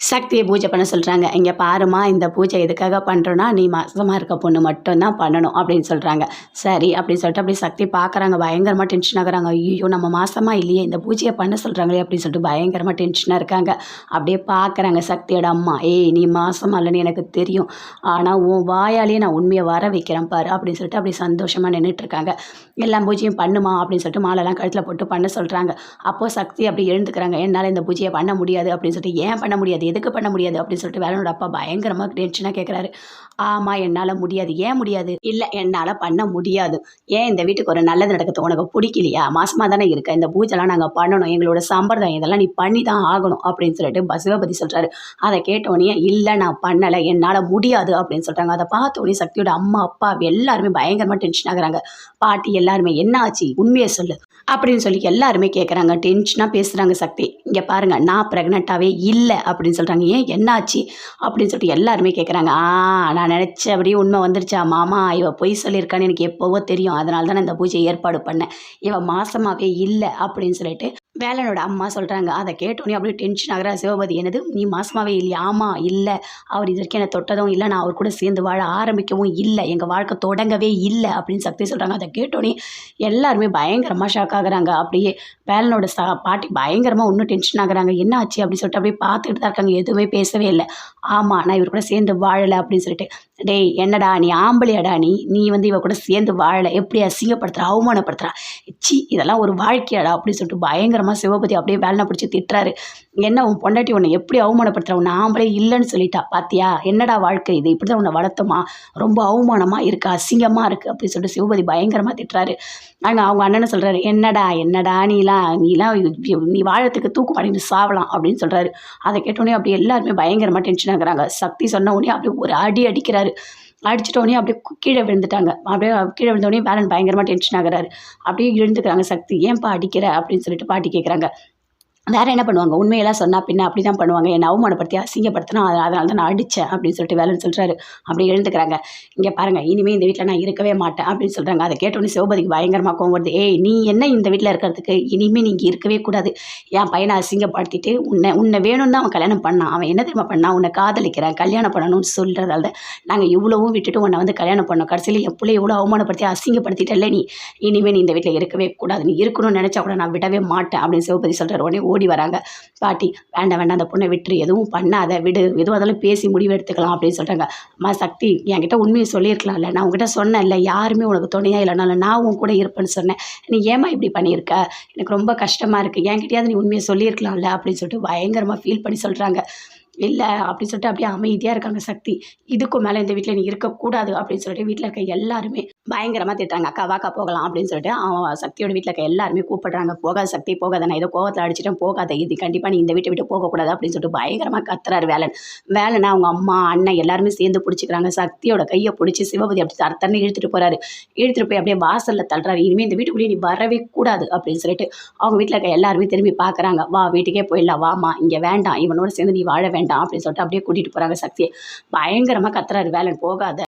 சக்தியை பூஜை பண்ண சொல்கிறாங்க இங்கே பாருமா இந்த பூஜை எதுக்காக பண்ணுறோன்னா நீ மாசமாக இருக்க பொண்ணு மட்டும்தான் பண்ணணும் அப்படின்னு சொல்கிறாங்க சரி அப்படின்னு சொல்லிட்டு அப்படி சக்தி பார்க்குறாங்க பயங்கரமாக டென்ஷன் ஆகுறாங்க. ஐயோ நம்ம மாசமாக இல்லையே இந்த பூஜையை பண்ண சொல்கிறாங்களே அப்படின்னு சொல்லிட்டு பயங்கரமாக டென்ஷனாக இருக்காங்க. அப்படியே பார்க்குறாங்க சக்தியோட அம்மா. ஏய் நீ மாசமாக இல்லைன்னு எனக்கு தெரியும். ஆனால் உன் வாயாலேயே நான் உண்மையை வர வைக்கிறேன் பாரு அப்படின்னு சொல்லிட்டு அப்படியே சந்தோஷமாக நின்றுட்டுருக்காங்க எல்லா பூஜையும் பண்ணுமா அப்படின்னு சொல்லிட்டு மாலைலாம் கழுத்தில் போட்டு பண்ண சொல்கிறாங்க அப்போது சக்தி அப்படி எழுந்துக்கிறாங்க. என்னால் இந்த பூஜையை பண்ண முடியாது அப்படின்னு சொல்லிட்டு ஏன் பண்ண முடியாது? எதுக்கு பண்ண முடியாது அப்படின்னு சொல்லிட்டு வேலனோட அப்பா பயங்கரமாக டென்ஷனாக கேட்குறாரு ஆமாம் என்னால் முடியாது. ஏன் முடியாது? இல்லை என்னால் பண்ண முடியாது. ஏன் இந்த வீட்டுக்கு ஒரு நல்லது நடக்கிறது உனக்கு பிடிக்கலையா? மாசமாக தானே இருக்க. இந்த பூஜைலாம் நாங்கள் பண்ணணும். எங்களோட சம்பிரதாயம் இதெல்லாம் நீ பண்ணி தான் ஆகணும் அப்படின்னு சொல்லிட்டு பசுவபதி சொல்கிறாரு அதை கேட்டோடனே இல்லை நான் பண்ணலை. என்னால் முடியாது அப்படின்னு சொல்கிறாங்க அதை பார்த்தோடனே சக்தியோட அம்மா அப்பா எல்லாருமே பயங்கரமாக டென்ஷன் ஆகுறாங்க. பாட்டி எல்லாருமே என்ன ஆச்சு உண்மையை சொல்லு. அப்படின்னு சொல்லி எல்லாருமே கேட்குறாங்க டென்ஷனாக பேசுகிறாங்க சக்தி. இங்கே பாருங்கள் நான் ப்ரெக்னெண்ட்டாகவே இல்லை அப்படின்னு சொல்கிறாங்க ஏன் என்னாச்சு? அப்படின்னு சொல்லிட்டு எல்லாருமே கேட்குறாங்க ஆ நான் நினச்சபடியே உண்மை வந்துருச்சா மாமா? இவ பொய் சொல்லியிருக்கான்னு எனக்கு எப்போவோ தெரியும். அதனால தான் நான் இந்த பூஜை ஏற்பாடு பண்ணேன். இவன் மாசமாகவே இல்லை அப்படின்னு சொல்லிட்டு வேலனோட அம்மா சொல்கிறாங்க அதை கேட்டோன்னே அப்படியே டென்ஷன் ஆகிறா சிவபதி என்னது? நீ மாசமாகவே இல்லையா? ஆமாம் இல்லை. அவர் இது வரைக்கும் என்னை தொட்டதும் இல்லை நான் அவர் கூட சேர்ந்து வாழ ஆரம்பிக்கவும் இல்லை எங்கள் வாழ்க்கை தொடங்கவே இல்லை அப்படின்னு சக்தி சொல்கிறாங்க அதை கேட்டோன்னே எல்லாருமே பயங்கரமாக ஷாக் ஆகுறாங்க. அப்படியே வேலனோட சா பாட்டி பயங்கரமாக இன்னும் டென்ஷன் ஆகுறாங்க. என்ன ஆச்சு அப்படின்னு சொல்லிட்டு அப்படியே பார்த்துக்கிட்டு தான் இருக்காங்க. எதுவுமே பேசவே இல்லை. ஆமாம் நான் இவர் கூட சேர்ந்து வாழலை அப்படின்னு சொல்லிட்டு டேய் என்னடா நீ ஆம்பளையாடா நீ? நீ வந்து இவ கூட சேர்ந்து வாழலை. எப்படி அசிங்கப்படுத்துகிற அவமானப்படுத்துகிறா சி இதெல்லாம் ஒரு வாழ்க்கையாடா அப்படின்னு சொல்லிட்டு பயங்கரமாக சிவபதி அப்படியே வேலை பிடிச்சி திட்டுறாரு. என்ன உன் பொண்டாட்டி உன்னை எப்படி அவமானப்படுத்துகிற உன்னை ஆம்பளே இல்லைன்னு சொல்லிட்டா. பாத்தியா? என்னடா வாழ்க்கை இது? இப்படி தான் உன்னை வளர்த்தமா? ரொம்ப அவமானமாக இருக்குது அசிங்கமாக இருக்குது அப்படின்னு சொல்லிட்டு சிவபதி பயங்கரமாக திட்டுறாரு. அங்கே அவங்க அண்ணனை சொல்கிறாரு என்னடா என்னடா நீலாம் நீலாம் நீ வாழத்துக்கு தூக்கு மாட்டிட்டு சாவலாம் அப்படின்னு சொல்கிறாரு அதை கேட்டோடனே அப்படி எல்லாருமே பயங்கரமாக டென்ஷன் ஆகுறாங்க. சக்தி சொன்ன உடனே அப்படியே ஒரு அடி அடிக்கிறாரு. அடிச்சிட்டோடனே அப்படியே கீழே விழுந்துட்டாங்க. அப்படியே கீழே விழுந்தோடனே பேரன் பயங்கரமாக டென்ஷன் ஆகிறாரு. அப்படியே எழுந்துக்கிறாங்க சக்தி. ஏன்ப்பா அடிக்கிற? அப்படின்னு சொல்லிட்டு பாட்டி கேட்குறாங்க வேறு என்ன பண்ணுவாங்க? உண்மையெல்லாம் சொன்னால் பின்ன அப்படி தான் பண்ணுவாங்க. என்னை அவமானப்படுத்தி அசிங்கப்படுத்தினா அதனால தான் நான் அடித்தேன் அப்படின்னு சொல்லிட்டு வேலைன்னு சொல்கிறாரு அப்படி எழுந்துக்கிறாங்க. இங்கே பாருங்கள் இனிமேல் இந்த வீட்டில் நான் இருக்கவே மாட்டேன் அப்படின்னு சொல்கிறாங்க அதை கேட்டோன்னே சிவபதிக்கு பயங்கரமாக கோவம் வருது. ஏய் நீ என்ன இந்த வீட்டில் இருக்கிறதுக்கு? இனிமேல் நீங்கள் இருக்கவே கூடாது. என் பையனை அசிங்கப்படுத்திட்டு உன்னை உன்னை வேணும்னு தான் அவன் கல்யாணம் பண்ணான். அவன் என்ன தெரியுமா பண்ணான்? உன்னை காதலிக்கிறேன். கல்யாணம் பண்ணணும்னு சொல்கிறதால தான் நாங்கள் இவ்வளவும் விட்டுட்டு உன்னை வந்து கல்யாணம் பண்ணோம். கடைசியில் என் பிள்ளை இவ்வளோ அவமானப்படுத்தி அசிங்கப்படுத்திட்டல நீ? இனிமேல் நீ இந்த வீட்டில் இருக்கவே கூடாது. நீ இருக்கணும்னு நினச்சா கூட நான் விடவே மாட்டேன் அப்படின்னு சிவபதி சொல்கிறார் உடனே ஓடி வராங்க. பாட்டி வேண்டாம் வேண்டாம் அந்த பொண்ணை விட்டுரு. எதுவும் பண்ணாத விடு. எதுவும் அதெல்லாம் பேசி முடிவு எடுத்துக்கலாம் அப்படின்னு சொல்கிறாங்க அம்மா சக்தி என்கிட்ட உண்மையை சொல்லியிருக்கலாம்ல. நான் உங்ககிட்ட சொன்னேன் இல்லை யாருமே உனக்கு துணையாக இல்லைனாலும் நான் உன் கூட இருப்பேன்னு சொன்னேன். நீ ஏமா இப்படி பண்ணியிருக்க? எனக்கு ரொம்ப கஷ்டமாக இருக்குது என்கிட்டயாவது நீ உண்மையை சொல்லியிருக்கலாம்ல அப்படின்னு சொல்லிட்டு பயங்கரமாக ஃபீல் பண்ணி சொல்கிறாங்க இல்லை அப்படின்னு சொல்லிட்டு அப்படியே அமைதியாக இருக்காங்க சக்தி. இதுக்கும் மேலே இந்த வீட்டில் நீ இருக்கக்கூடாது அப்படின்னு சொல்லிட்டு வீட்டில் இருக்க எல்லாருமே பயங்கரமாக திட்டுறாங்க. அக்கா வாக்கா போகலாம் அப்படின்னு சொல்லிட்டு அவன் சக்தியோட வீட்டில் இருக்க எல்லாருமே கூப்பிடுறாங்க. போகாத சக்தி போகாத நான் ஏதோ கோவத்தில் அடிச்சிட்டேன் போகாத இது கண்டிப்பாக நீ இந்த வீட்டை விட்டு போகக்கூடாது அப்படின்னு சொல்லிட்டு பயங்கரமாக கத்துறாரு வேலன். வேலனை அவங்க அம்மா அண்ணன் எல்லாருமே சேர்ந்து பிடிச்சிக்கிறாங்க. சக்தியோட கையை பிடிச்சி சிவபதி அப்படி தரத்தன்னு இழுத்துட்டு போகிறாரு இழுத்துட்டு போய் அப்படியே வாசலில் தள்ளுறாரு. இனிமேல் இந்த வீட்டுக்குள்ளேயே நீ வரவே கூடாது அப்படின்னு சொல்லிட்டு அவங்க வீட்டில் இருக்க எல்லாருமே திரும்பி பார்க்குறாங்க வா வீட்டுக்கே போயிடலாம். வாமா இங்கே வேண்டாம். இவனோட சேர்ந்து நீ வாழ வேண்டாம். வேண்டாம் அப்படின்னு சொல்லிட்டு அப்படியே கூட்டிகிட்டு போகிறாங்க சக்தியை. பயங்கரமாக கத்துறாரு வேலன் போகாத.